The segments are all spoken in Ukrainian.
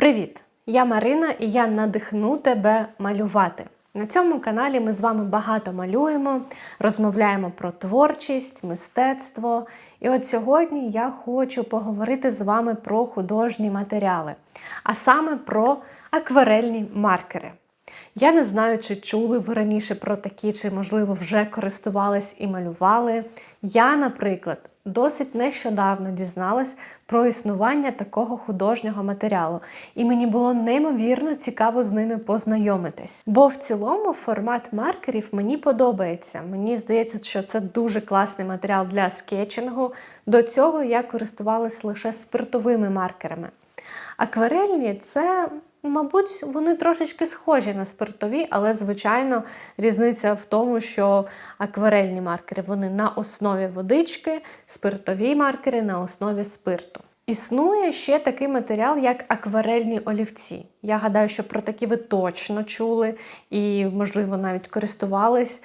Привіт! Я Марина і я надихну тебе малювати. На цьому каналі ми з вами багато малюємо, розмовляємо про творчість, мистецтво. І от сьогодні я хочу поговорити з вами про художні матеріали, а саме про акварельні маркери. Я не знаю, чи чули ви раніше про такі, чи, можливо, вже користувались і малювали. Я, наприклад, досить нещодавно дізналась про існування такого художнього матеріалу, і мені було неймовірно цікаво з ними познайомитись. Бо в цілому формат маркерів мені подобається. Мені здається, що це дуже класний матеріал для скетчингу. До цього я користувалась лише спиртовими маркерами. Акварельні це, мабуть, вони трошечки схожі на спиртові, але, звичайно, різниця в тому, що акварельні маркери вони на основі водички, спиртові маркери на основі спирту. Існує ще такий матеріал, як акварельні олівці. Я гадаю, що про такі ви точно чули і, можливо, навіть користувались.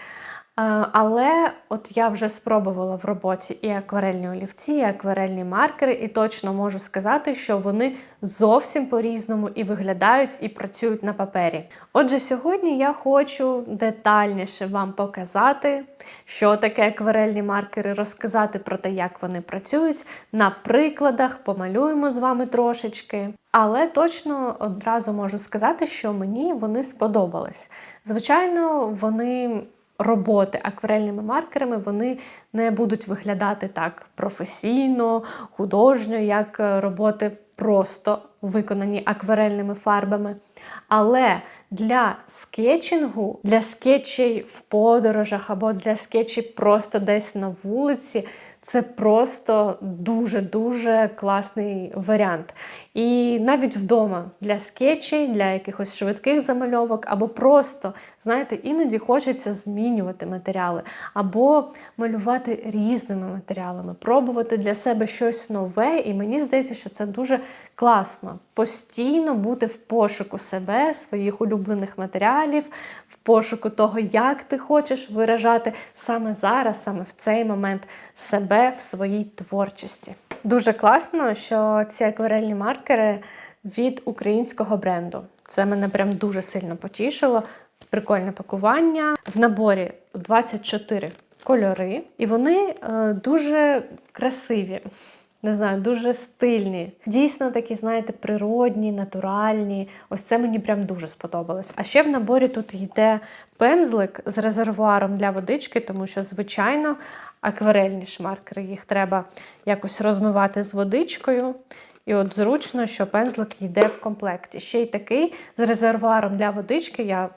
Е, Але от я вже спробувала в роботі і акварельні олівці, і акварельні маркери, і точно можу сказати, що вони зовсім по-різному і виглядають, і працюють на папері. Отже, сьогодні я хочу детальніше вам показати, що таке акварельні маркери, розказати про те, як вони працюють. На прикладах помалюємо з вами трошечки. Але точно одразу можу сказати, що мені вони сподобались. Звичайно, вони роботи акварельними маркерами вони не будуть виглядати так професійно, художньо, як роботи просто виконані акварельними фарбами. Але для скетчингу, для скетчей в подорожах або для скетчей просто десь на вулиці, це просто дуже-дуже класний варіант. І навіть вдома для скетчей, для якихось швидких замальовок, або просто, знаєте, іноді хочеться змінювати матеріали, або малювати різними матеріалами, пробувати для себе щось нове. І мені здається, що це дуже класно. Постійно бути в пошуку себе, своїх улюблених матеріалів, в пошуку того, як ти хочеш виражати саме зараз, саме в цей момент себе в своїй творчості. Дуже класно, що ці акварельні маркери від українського бренду. Це мене прям дуже сильно потішило. Прикольне пакування. В наборі 24 кольори, і вони е, дуже красиві. Не знаю, дуже стильні. Дійсно такі, знаєте, природні, натуральні. Ось це мені прям дуже сподобалось. А ще в наборі тут йде пензлик з резервуаром для водички, тому що, звичайно, акварельні шмаркери їх треба якось розмивати з водичкою. І от зручно, що пензлик йде в комплекті. Ще й такий з резервуаром для водички. Я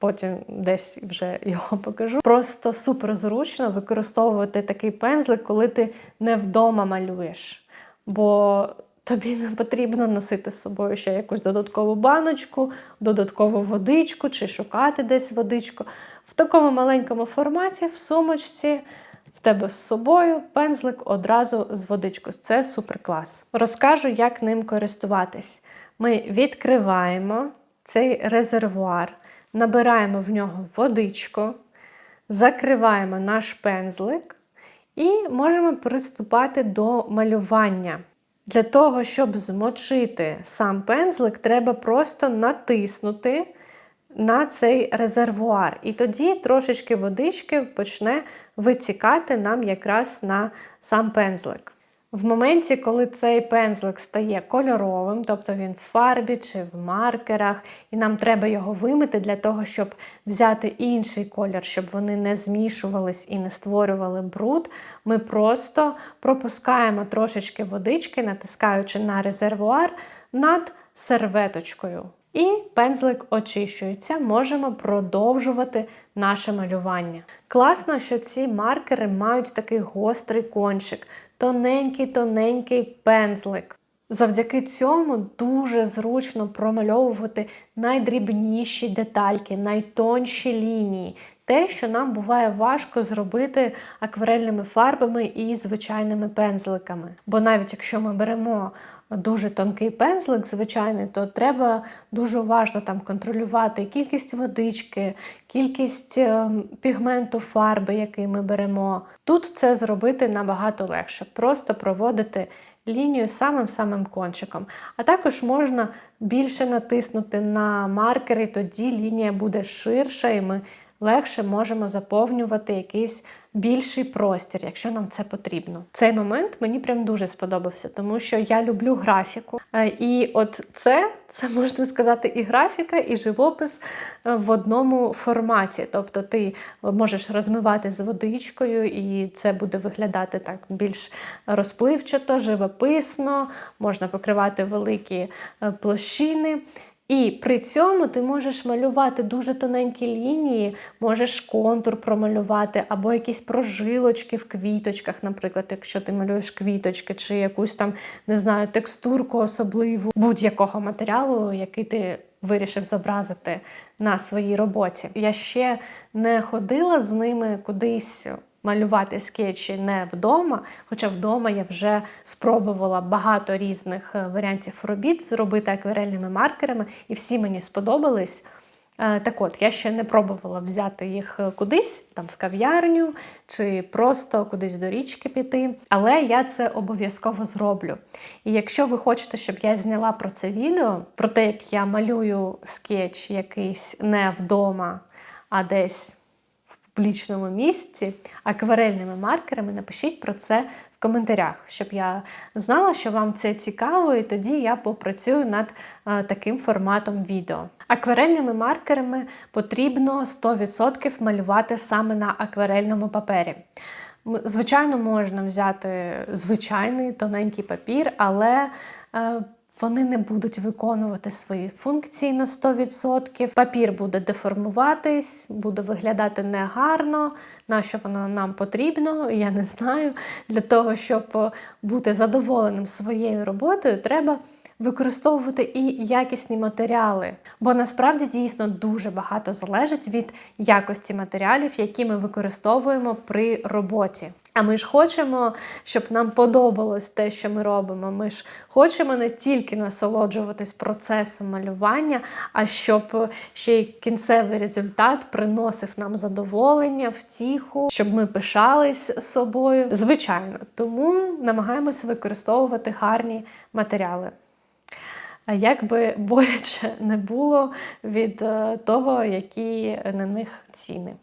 Потім десь вже його покажу. Просто супер зручно використовувати такий пензлик, коли ти не вдома малюєш. Бо тобі не потрібно носити з собою ще якусь додаткову баночку, додаткову водичку чи шукати десь водичку. В такому маленькому форматі, в сумочці, в тебе з собою пензлик одразу з водичкою. Це супер клас. Розкажу, як ним користуватись. Ми відкриваємо цей резервуар. Набираємо в нього водичку, закриваємо наш пензлик і можемо приступати до малювання. Для того, щоб змочити сам пензлик, треба просто натиснути на цей резервуар. І тоді трошечки водички почне витікати нам якраз на сам пензлик. В моменті, коли цей пензлик стає кольоровим, тобто він в фарбі чи в маркерах, і нам треба його вимити для того, щоб взяти інший колір, щоб вони не змішувались і не створювали бруд, ми просто пропускаємо трошечки водички, натискаючи на резервуар над серветочкою. І пензлик очищується, можемо продовжувати наше малювання. Класно, що ці маркери мають такий гострий кончик, тоненький-тоненький пензлик. Завдяки цьому дуже зручно промальовувати найдрібніші детальки, найтонші лінії. Те, що нам буває важко зробити акварельними фарбами і звичайними пензликами. Бо навіть якщо ми беремо дуже тонкий пензлик, звичайний, то треба дуже уважно там контролювати кількість водички, кількість е, пігменту фарби, який ми беремо. Тут це зробити набагато легше. Просто проводити лінію самим-самим кончиком. А також можна більше натиснути на маркери, тоді лінія буде ширша, і ми легше можемо заповнювати якийсь більший простір, якщо нам це потрібно. Цей момент мені прям дуже сподобався, тому що я люблю графіку. Е, І от це, це можна сказати, і графіка, і живопис е, в одному форматі. Тобто ти можеш розмивати з водичкою, і це буде виглядати так більш розпливчато, живописно, можна покривати великі е, площини. І при цьому ти можеш малювати дуже тоненькі лінії, можеш контур промалювати, або якісь прожилочки в квіточках, наприклад, якщо ти малюєш квіточки, чи якусь там, не знаю, текстурку особливу будь-якого матеріалу, який ти вирішив зобразити на своїй роботі. Я ще не ходила з ними кудись малювати скетчі не вдома, хоча вдома я вже спробувала багато різних е, варіантів робіт зробити акварельними маркерами, і всі мені сподобались. Е, Так от, я ще не пробувала взяти їх е, кудись, там в кав'ярню чи просто кудись до річки піти. Але я це обов'язково зроблю. І якщо ви хочете, щоб я зняла про це відео, про те, як я малюю скетч якийсь не вдома, а десь публічному місці акварельними маркерами, напишіть про це в коментарях, щоб я знала, що вам це цікаво, і тоді я попрацюю над е, таким форматом відео. Акварельними маркерами потрібно 100% малювати саме на акварельному папері. Звичайно, можна взяти звичайний тоненький папір, але е, вони не будуть виконувати свої функції на 100%. Папір буде деформуватись, буде виглядати негарно. На що воно нам потрібно, я не знаю. Для того, щоб е, бути задоволеним своєю роботою, треба використовувати і якісні матеріали. Бо насправді дійсно дуже багато залежить від якості матеріалів, які ми використовуємо при роботі. А ми ж хочемо, щоб нам подобалось те, що ми робимо. Ми ж хочемо не тільки насолоджуватись процесом малювання, а щоб ще й кінцевий результат приносив нам задоволення, втіху, щоб ми пишались собою. Звичайно, тому намагаємося використовувати гарні матеріали. Як би боляче не було від е, того, які на них ціни.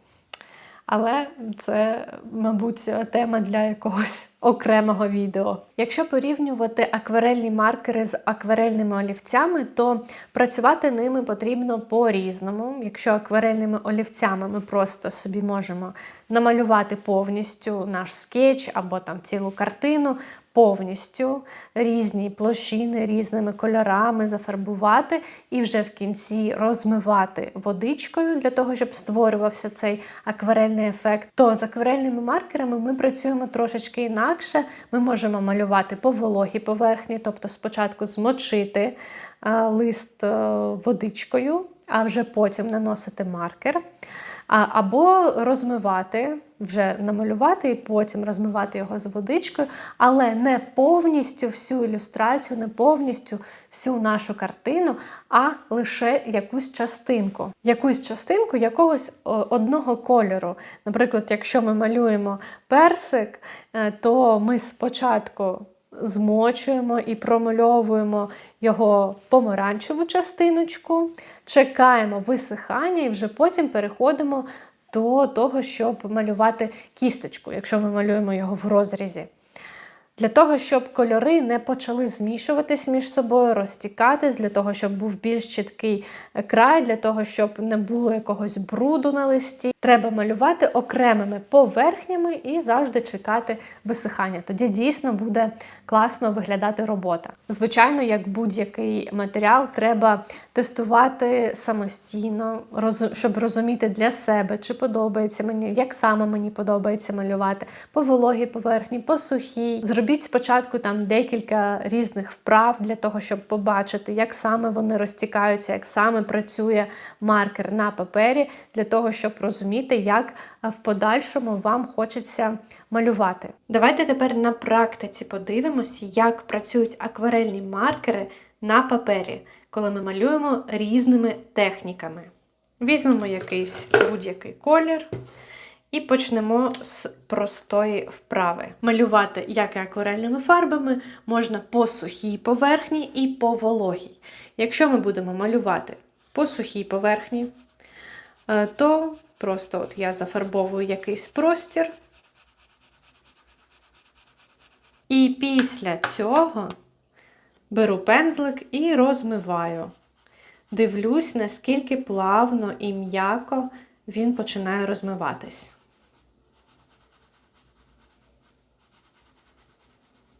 Але це, мабуть, тема для якогось окремого відео. Якщо порівнювати акварельні маркери з акварельними олівцями, то працювати ними потрібно по-різному. Якщо акварельними олівцями ми просто собі можемо намалювати повністю наш скетч або там цілу картину, повністю різні площини різними кольорами зафарбувати і вже в кінці розмивати водичкою для того, щоб створювався цей акварельний ефект. То з акварельними маркерами ми працюємо трошечки інакше. Ми можемо малювати по вологій поверхні, тобто спочатку змочити лист водичкою, а вже потім наносити маркер. Або розмивати, вже намалювати і потім розмивати його з водичкою, але не повністю всю ілюстрацію, не повністю всю нашу картину, а лише якусь частинку. Якусь частинку якогось одного кольору. Наприклад, якщо ми малюємо персик, е, то ми спочатку змочуємо і промальовуємо його помаранчеву частиночку, чекаємо висихання і вже потім переходимо до того, щоб малювати кісточку, якщо ми малюємо його в розрізі. Для того, щоб кольори не почали змішуватись між собою, розтікатись, для того, щоб був більш чіткий край, для того, щоб не було якогось бруду на листі, треба малювати окремими поверхнями і завжди чекати висихання. Тоді дійсно буде класно виглядати робота. Звичайно, як будь-який матеріал, треба тестувати самостійно, щоб розуміти для себе, чи подобається мені, як саме мені подобається малювати, по вологій поверхні, по сухій. Зробіть спочатку там декілька різних вправ для того, щоб побачити, як саме вони розтікаються, як саме працює маркер на папері, для того, щоб розуміти, як в подальшому вам хочеться малювати. Давайте тепер на практиці подивимося, як працюють акварельні маркери на папері, коли ми малюємо різними техніками. Візьмемо якийсь будь-який колір І почнемо з простої вправи. Малювати, як і акварельними фарбами, можна по сухій поверхні і по вологій. Якщо ми будемо малювати по сухій поверхні, е, то просто от я зафарбовую якийсь простір. І після цього беру пензлик і розмиваю. Дивлюсь, наскільки плавно і м'яко він починає розмиватись.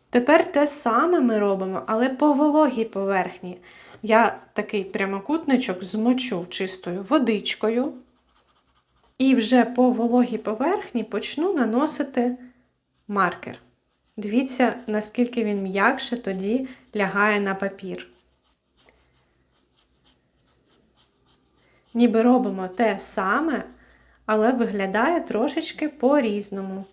Тепер те саме ми робимо, але по вологій поверхні. Я такий прямокутничок змочу чистою водичкою. І вже по вологій поверхні почну наносити маркер. Дивіться, наскільки він м'якше тоді лягає на папір. Ніби робимо те саме, але виглядає трошечки по-різному.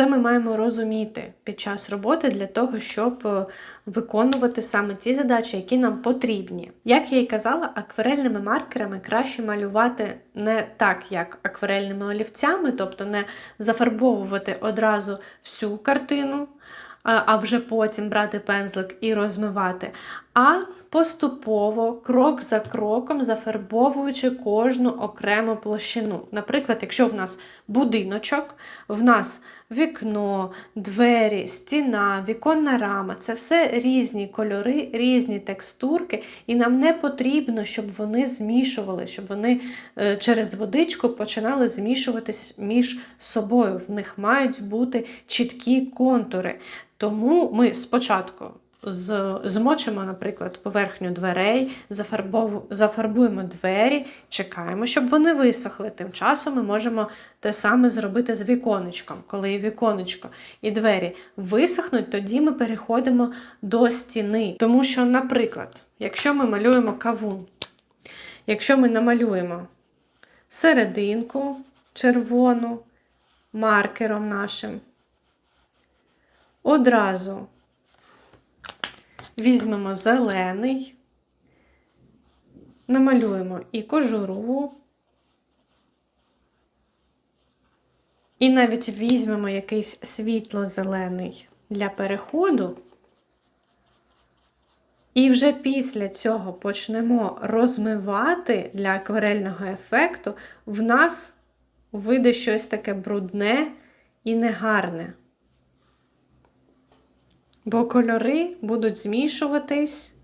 Це ми маємо розуміти під час роботи для того, щоб е, виконувати саме ті задачі, які нам потрібні. Як я і казала, акварельними маркерами краще малювати не так, як акварельними олівцями, тобто не зафарбовувати одразу всю картину, а вже потім брати пензлик і розмивати, а поступово, крок за кроком, зафарбовуючи кожну окрему площину. Наприклад, якщо в нас будиночок, в нас вікно, двері, стіна, віконна рама це все різні кольори, різні текстурки, і нам не потрібно, щоб вони змішували, щоб вони е, через водичку починали змішуватись між собою. В них мають бути чіткі контури. Тому ми спочатку змочимо, наприклад, поверхню дверей, зафарбуємо двері, чекаємо, щоб вони висохли. Тим часом ми можемо те саме зробити з віконечком. Коли і віконечко і двері висохнуть, тоді ми переходимо до стіни. Тому що, наприклад, якщо ми малюємо кавун, якщо ми намалюємо серединку червону маркером нашим, одразу візьмемо зелений, намалюємо і кожуру, і навіть візьмемо якийсь світло-зелений для переходу. І вже після цього почнемо розмивати для акварельного ефекту, в нас вийде щось таке брудне і негарне. Бо кольори будуть змішуватись,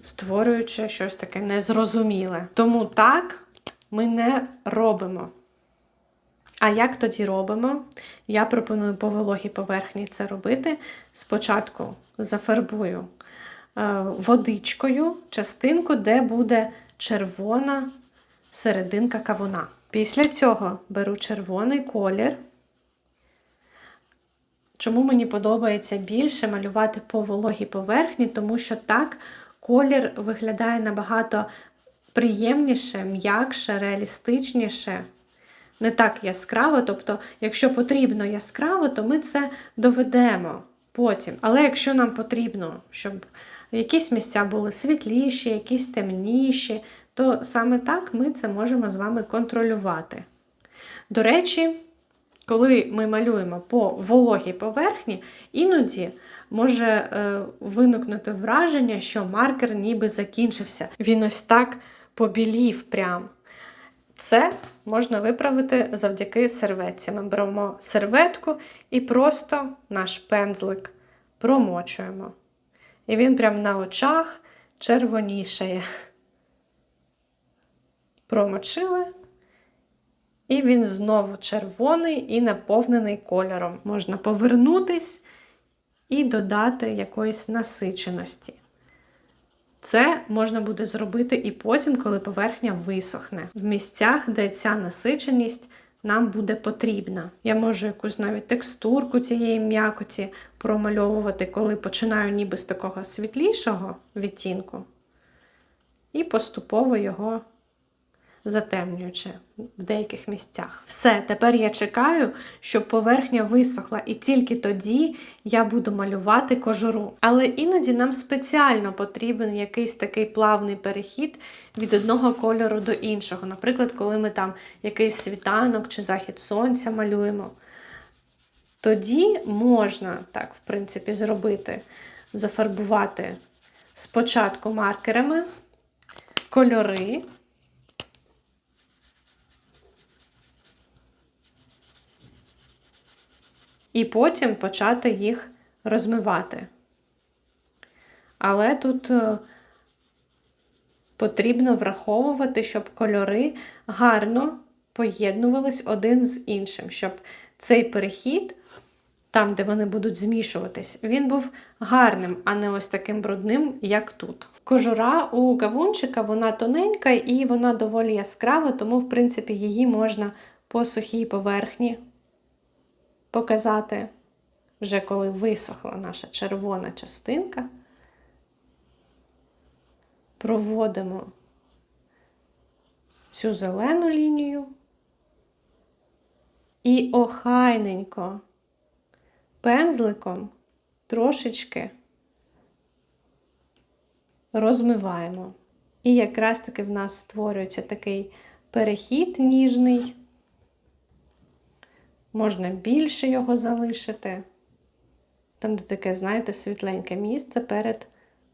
створюючи щось таке незрозуміле. Тому так ми не робимо. А як тоді робимо? Я пропоную по вологій поверхні це робити. Спочатку зафарбую е, водичкою частинку, де буде червона серединка кавуна. Після цього беру червоний колір. Чому мені подобається більше малювати по вологій поверхні, тому що так колір виглядає набагато приємніше, м'якше, реалістичніше. Не так яскраво. Тобто, якщо потрібно яскраво, то ми це доведемо потім. Але якщо нам потрібно, щоб якісь місця були світліші, якісь темніші, то саме так ми це можемо з вами контролювати. До речі, коли ми малюємо по вологій поверхні, іноді може е, виникнути враження, що маркер ніби закінчився. Він ось так побілів прям. Це можна виправити завдяки серветці. Ми беремо серветку і просто наш пензлик промочуємо. І він прям на очах червонішає. Промочили. І він знову червоний і наповнений кольором. Можна повернутись і додати якоїсь насиченості. Це можна буде зробити і потім, коли поверхня висохне, в місцях, де ця насиченість нам буде потрібна. Я можу якусь навіть текстурку цієї м'якоті промальовувати, коли починаю ніби з такого світлішого відтінку, і поступово його затемнюючи в деяких місцях. Все, тепер я чекаю, щоб поверхня висохла, і тільки тоді я буду малювати кожуру. Але іноді нам спеціально потрібен якийсь такий плавний перехід від одного кольору до іншого. Наприклад, коли ми там якийсь світанок чи захід сонця малюємо. Тоді можна так, в принципі, зробити, зафарбувати спочатку маркерами кольори. І потім почати їх розмивати. Але тут е, потрібно враховувати, щоб кольори гарно поєднувались один з іншим, щоб цей перехід, там, де вони будуть змішуватись, він був гарним, а не ось таким брудним, як тут. Кожура у кавунчика вона тоненька і вона доволі яскрава, тому, в принципі, її можна по сухій поверхні показати, вже коли висохла наша червона частинка. Проводимо цю зелену лінію і охайненько пензликом трошечки розмиваємо. І якраз таки в нас створюється такий перехід ніжний. Можна більше його залишити. Там, де таке, знаєте, світленьке місце перед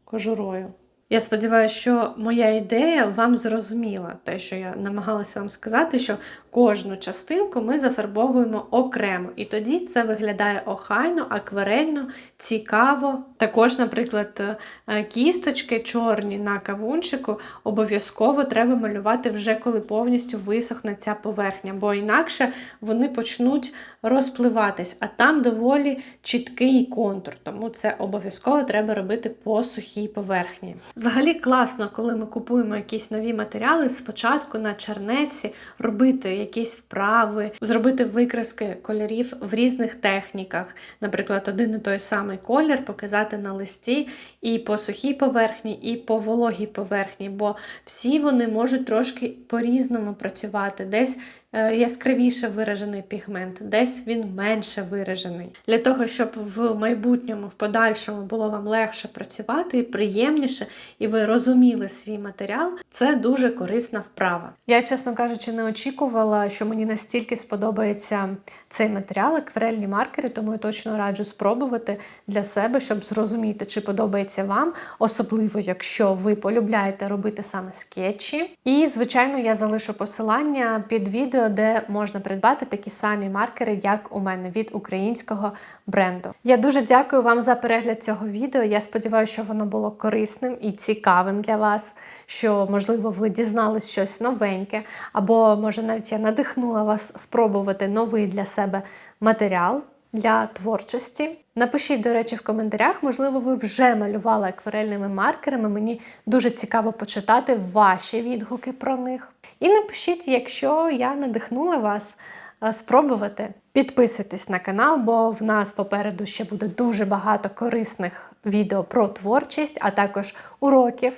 кожурою. Я сподіваюся, що моя ідея вам зрозуміла, те, що я намагалася вам сказати, що кожну частинку ми зафарбовуємо окремо. І тоді це виглядає охайно, акварельно, цікаво. Також, наприклад, е, кісточки чорні на кавунчику обов'язково треба малювати вже коли повністю висохне ця поверхня, бо інакше вони почнуть розпливатись, а там доволі чіткий контур, тому це обов'язково треба робити по сухій поверхні. Взагалі класно, коли ми купуємо якісь нові матеріали, спочатку на чернеці робити якісь вправи, зробити викраски кольорів в різних техніках. Наприклад, один і той самий колір показати на листі і по сухій поверхні, і по вологій поверхні, бо всі вони можуть трошки по-різному працювати. Десь яскравіше виражений пігмент, десь він менше виражений. Для того, щоб в майбутньому, в подальшому було вам легше працювати і приємніше, і ви розуміли свій матеріал, це дуже корисна вправа. Я, чесно кажучи, не очікувала, що мені настільки сподобається цей матеріал, акварельні маркери, тому я точно раджу спробувати для себе, щоб зрозуміти, чи подобається вам, особливо якщо ви полюбляєте робити саме скетчі. І, звичайно, я залишу посилання під відео, де можна придбати такі самі маркери, як у мене від українського бренду. Я дуже дякую вам за перегляд цього відео. Я сподіваюся, що воно було корисним і цікавим для вас, що, можливо, ви дізнались щось новеньке, або, може, навіть я надихнула вас спробувати новий для себе матеріал. Для творчості. Напишіть, до речі, в коментарях, можливо, ви вже малювали акварельними маркерами. Мені дуже цікаво почитати ваші відгуки про них. І напишіть, якщо я надихнула вас е, спробувати. Підписуйтесь на канал, бо в нас попереду ще буде дуже багато корисних відео про творчість, а також уроків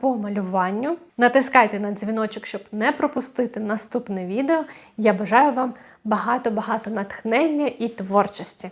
по малюванню. Натискайте на дзвіночок, щоб не пропустити наступне відео. Я бажаю вам багато-багато натхнення і творчості.